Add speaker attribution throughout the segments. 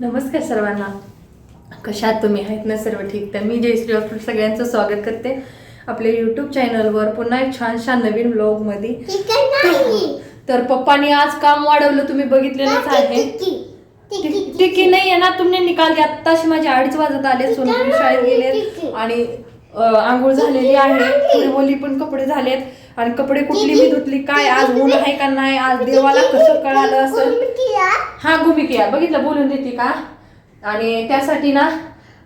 Speaker 1: नमस्कार सर्वांना. कशात तुम्ही आहेत ना सर्व ठीक? तर मी जयश्री हॉस्पिटल सगळ्यांचं स्वागत करते आपल्या यूट्यूब चॅनलवर पुन्हा एक छान छान नवीन ब्लॉगमध्ये तर पप्पानी आज काम वाढवलं तुम्ही बघितलेलंच आहे. टिक- नाही आहे ना तुम्ही निकाल आत्ताशी माझे अडीच वाजत आले सोनू शाळेत गेलेत आणि आंघोळ झालेली आहे. ओली पण कपडे झालेत. आणि कपडे कुठली मी धुतली काय आज ऊन आहे का नाही? आज देवाला कसं कळालं असं हा भूमिका बघितलं बोलून देते का? आणि त्यासाठी ना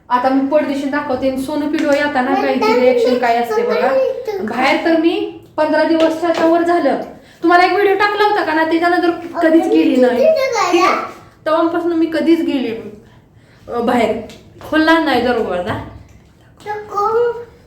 Speaker 1: आता मी पडदिशी दाखवते. सोनू पिलो आता ना काहीची रिएक्शन काय असते बघा. बाहेर तर मी पंधरा दिवसाच्या वर झालं. तुम्हाला एक व्हिडिओ टाकला होता का ना? त्याच्यानंतर कधीच गेली नाही. तेव्हापासून मी कधीच गेली बाहेर. खोलला नाही दररोज ना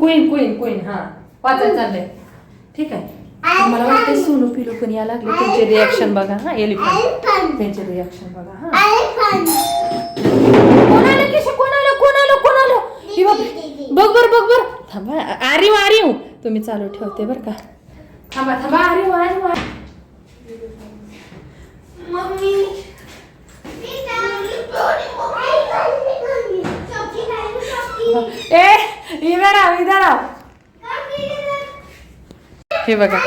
Speaker 2: कुईन कुईन कुईन
Speaker 1: हा. वाचायला चाललंय. ठीक आहे. मला वाटतं सोनू पिलू पण या लागले? त्यांचे रिॲक्शन बघा हा एलिफंट त्यांचे रिॲक्शन बघा हा. कोणाला किशा कोणाला कोणाला कोणाला? हे बघ बघ बर बघ बर. थांबा आरिव आरिव तुम्ही चालू ठेवते बर का. थांबा थांबा आरिव आरिव हे बघा.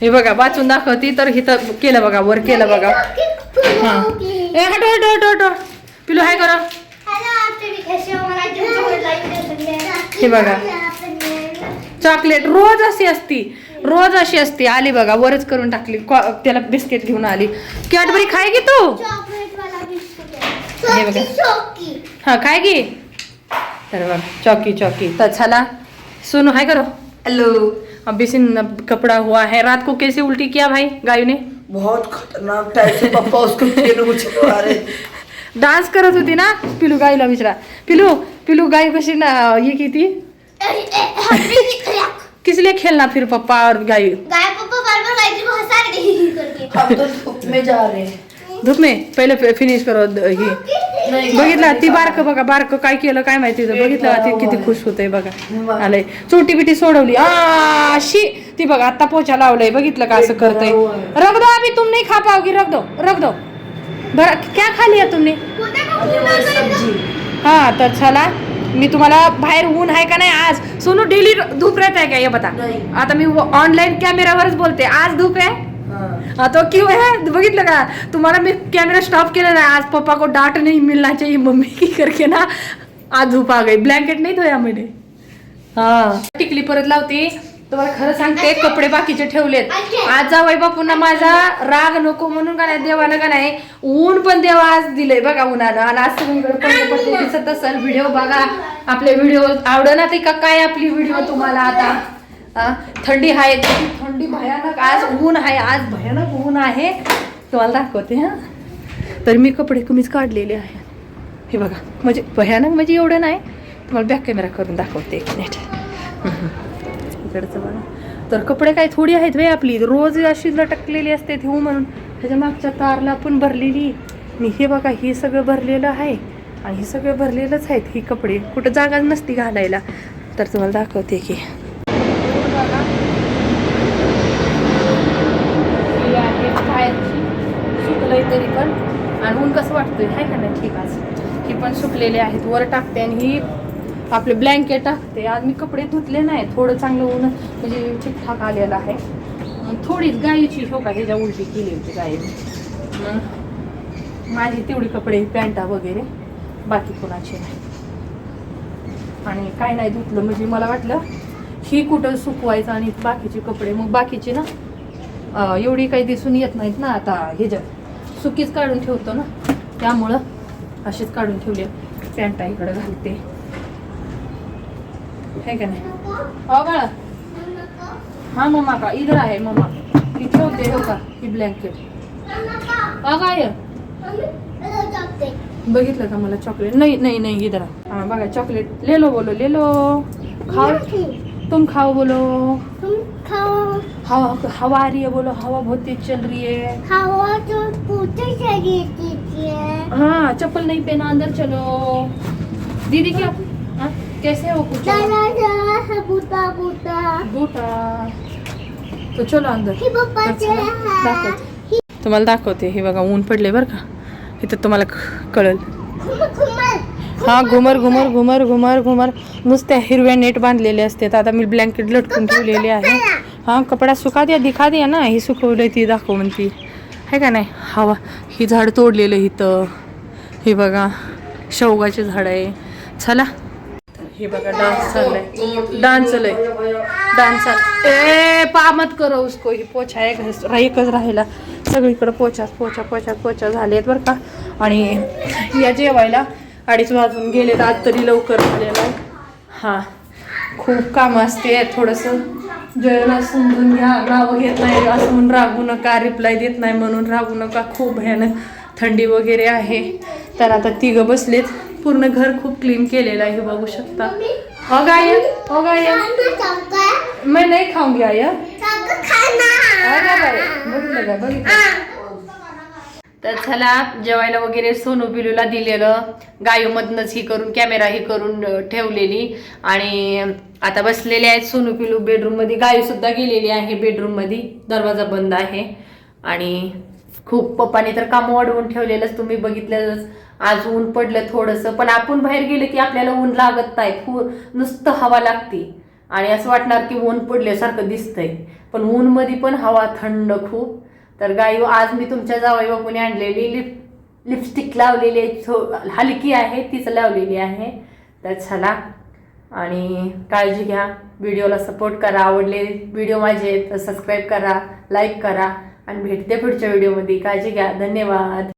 Speaker 1: हे बघा वाचून दाखवती तर हिथं केलं बघा वर केलं बघा. हा. ए हटो हटो हटो हटो पिलू हाय करा. हे बघा. चॉकलेट रोज अशी असती. रोज अशी असती. आली बघा वरच करून टाकली. त्याला बिस्किट घेऊन आली. कॅडबरी खाय की तू? हे बघा. हा खाय गी तर बघा चौकी चौकी. तर चला. सुनो हाय करो. हॅलो अभी से कपड़ा हुआ है। रात को कैसे उल्टी किया भाई गाय ने?
Speaker 3: बहुत खतरनाक टाइप से पापा उसको उछलवा रहे
Speaker 1: डान्स करत होती ना? पिलू गायला विचारा पिलू पिलू गाय कशी ना ये की थी? किस लिए खेलना फिर पप्पा और गाय?
Speaker 2: गाय पप्पा बार बार गाय को हंसा रही करके
Speaker 3: हम तो धूप में जा रहे हैं।
Speaker 1: धूप में? पहिले फिनिश करो ही बघितलं ती बारक बघा बारक काय केलं काय माहिती बघितलं? ती किती खुश होते बघा. आलंय. चोटी बिटी सोडवली. आ शी ती बघा आता पोचा लावलंय. बघितलं का असं करतय? रख दो अभी तुम नहीं खा पाओगी रख दो रख दो बर क्या खा लिया तुमने
Speaker 3: सब्जी
Speaker 1: हा तर चला. मी तुम्हाला बाहेर ऊन आहे का नाही आज? सोनू डेली धूप राहत आहे का? ये बता. आता मी ऑनलाईन कॅमेरावरच बोलते. आज धूप आहे?
Speaker 3: हाँ
Speaker 1: हाँ तो क्यों है बघितलं का? तुम्हाला मी कॅमेरा स्टॉप केला ना आज पप्पा को डांट नहीं मिलना चाहिए मम्मी की करके ना आज धूप आ गई. ब्लँकेट नाही धोया मैंने हा. टिकली परत लावते. तुम्हाला खरं सांगते कपडे बाकीचे ठेवलेत. आज जावई बापूंना माझा राग नको म्हणून का नाही देवानं का नाही ऊन पण देवा आज दिलंय बघा उन्हानं. आणि आज सगळीकडे दिसत असेल व्हिडिओ बघा. आपले व्हिडिओ आवडणार ते का? काय आपली व्हिडिओ तुम्हाला आता? थंडी आहे थंडी भयानक आज ऊन आहे आज भयानक ऊन आहे. तुम्हाला दाखवते हा? तर मी कपडे कमीच काढलेले आहे हे बघा म्हणजे भयानक म्हणजे एवढं नाही. तुम्हाला बॅक कॅमेरा करून दाखवते एक मिनिट इकडचं बघा. तर कपडे काय थोडी आहेत वे आपली. रोज अशी लटकलेली असते ठेवू म्हणून. त्याच्या मागच्या तारला पण भरलेली. आणि हे बघा हे सगळं भरलेलं आहे. आणि हे सगळं भरलेलंच आहेत ही कपडे. कुठं जागाच नसती घालायला. तर तुम्हाला दाखवते की ही आहे बाहेरची सुकलंय तरी पण. आणि ऊन कसं वाटतंय हाय का नाही? ठीक आज. ही पण सुकलेले आहेत वर टाकते आणि ही आपले ब्लँकेट टाकते. आज मी कपडे धुतले नाही थोडं चांगलं ऊन म्हणजे ठीकठाक आलेलं आहे. थोडीच गायीची हो का ह्याच्या उलटी केली होती गायीने माझी तेवढी कपडे पॅन्टा वगैरे बाकी कोणाचे नाही. आणि काय नाही धुतलं म्हणजे मला वाटलं ही कुठं सुकवायचं आणि बाकीचे कपडे. मग बाकीचे ना एवढी काही दिसून येत नाहीत ना आता ह्याच्यात सुकीच काढून ठेवतो ना. त्यामुळं अशीच काढून ठेवली पॅन्टा इकडं घालते. हे का नाही? हो बाळा. हाँ मम्मा का? इधर आहे मम्मा इथे होते हो का? ही ब्लँकेट हा काय? बघितलं का मला चॉकलेट नहीं नहीं नहीं इधर. हाँ बघा चॉकलेट ले लो बोलो ले लो खाओ तुम खाओ बोलो.
Speaker 2: खाओ।
Speaker 1: हवा हवा आ रही है बोलो हवा बहुत तेज चल रही है।
Speaker 2: हवा तो पूछे चाहिए कीजिए।
Speaker 1: हाँ चप्पल नहीं पहना अंदर चलो। दीदी क्या? हाँ, कैसे हो? कुछ
Speaker 2: चला चला है बूटा बूटा।
Speaker 1: बूटा। तो चलो अंदर।
Speaker 2: ही
Speaker 1: दाखवते. तुम्हाला दाखवते हे बघा ऊन पडले बरं का? इथं तुम्हाला कळल. हा घुमर घुमर घुमर घुमर घुमर. नुसत्या हिरव्या नेट बांधलेले असते आता मी ब्लँकेट लटकून ठेवलेली आहे. हां कपडा सुका द्या दिखा द्या ना. ही सुकवलं ती दाखव म्हणती आहे का नाही? हवा. ही झाड तोडलेलं इथं. हे बघा शेवगाचे झाड आहे. चला. हे बघा डान्स चाललाय. डान्स चालय डान्स चाल ए पा मत करो उसको. ही पोछा एक रा- एकच राहिला. सगळीकडे पोछा पोछा पोछा पोछा झालेत बरं का. आणि या जेवायला अडीच वाजून गेले आज तरी लवकर झालेलं आहे हां. खूप काम असते थोडंसं. जयला समजून घ्या नावं घेत नाही असं म्हणून रागू नका रिप्लाय देत नाही म्हणून रागू नका. खूप भयानक थंडी वगैरे आहे. तर आता तिघं बसलेत. पूर्ण घर खूप क्लीन केलेलं आहे हे बघू शकता. हो गाय हो गाय मी नाही
Speaker 2: मैं
Speaker 1: घ्या या बघितलं बघितलं तर चला जेवायला वगैरे सोनू पिलूला दिलेलं. गायूमधनंच ही करून कॅमेरा ही करून ठेवलेली. आणि आता बसलेले आहेत सोनू पिलू बेडरूममध्ये गायीसुद्धा गेलेली आहे बेडरूममध्ये दरवाजा बंद आहे. आणि खूप पप्पाने तर काम वाढवून ठेवलेलंच. तुम्ही बघितलंच. आज ऊन पडलं थोडंसं. पण आपण बाहेर गेलं की आपल्याला ऊन लागत नाही. खूप नुसतं हवा लागते. आणि असं वाटणार की ऊन पडल्यासारखं दिसतंय. पण ऊनमध्ये पण हवा थंड खूप. तर गायी आज मी तुमच्या जावई बापूने आणलेली लिप लिपस्टिक लावलेली आहे. हलकी आहे तीच लावलेली आहे. तर चला आणि काळजी घ्या. व्हिडिओला सपोर्ट करा. आवडले व्हिडिओ माझे तर सबस्क्राईब करा लाईक करा. आणि भेटते पुढच्या व्हिडिओमध्ये काळजी घ्या. धन्यवाद.